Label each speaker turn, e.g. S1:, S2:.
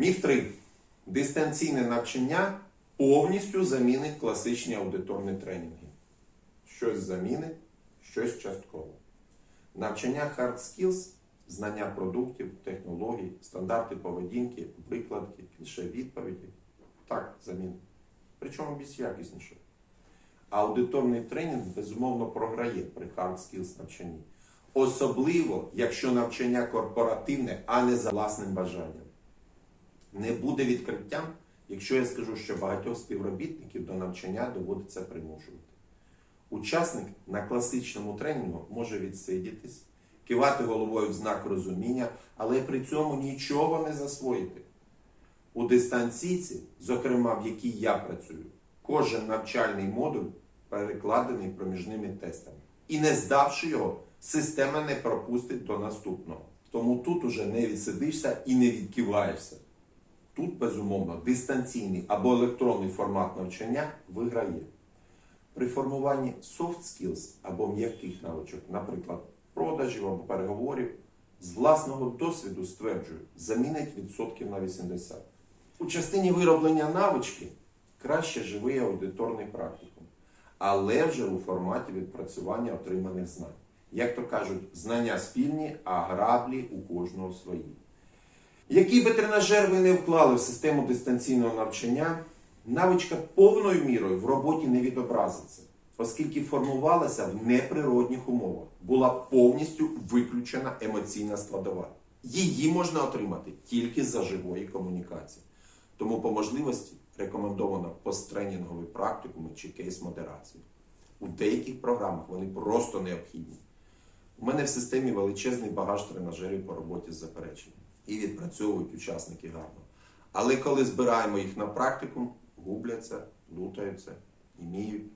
S1: Міф 3. Дистанційне навчання повністю замінить класичні аудиторні тренінги. Щось замінить, щось частково. Навчання hard skills, знання продуктів, технологій, стандарти поведінки, викладки, кліше відповіді. Так, замінить. Причому більш якісніше. Аудиторний тренінг безумовно програє при hard skills навчанні. Особливо, якщо навчання корпоративне, а не за власним бажанням. Не буде відкриттям, якщо я скажу, що багатьох співробітників до навчання доводиться примушувати. Учасник на класичному тренінгу може відсидітись, кивати головою в знак розуміння, але при цьому нічого не засвоїти. У дистанційці, зокрема в якій я працюю, кожен навчальний модуль перекладений проміжними тестами. І не здавши його, система не пропустить до наступного. Тому тут уже не відсидишся і не відкиваєшся. Тут, безумовно, дистанційний або електронний формат навчання виграє. При формуванні soft skills або м'яких навичок, наприклад, продажів або переговорів, з власного досвіду стверджую, замінить відсотків на 80. У частині вироблення навички краще живий аудиторний практикум, але вже у форматі відпрацювання отриманих знань. Як то кажуть, знання спільні, а граблі у кожного свої. Який би тренажер ви не вклали в систему дистанційного навчання, навичка повною мірою в роботі не відобразиться, оскільки формувалася в неприродних умовах, була повністю виключена емоційна складова. Її можна отримати тільки за живої комунікації. Тому по можливості рекомендовано посттренінгові практикуми чи кейс-модерацію. У деяких програмах вони просто необхідні. У мене в системі величезний багаж тренажерів по роботі з запереченням. І відпрацьовують учасники гарно. Але коли збираємо їх на практикум, губляться, лутаються, іміють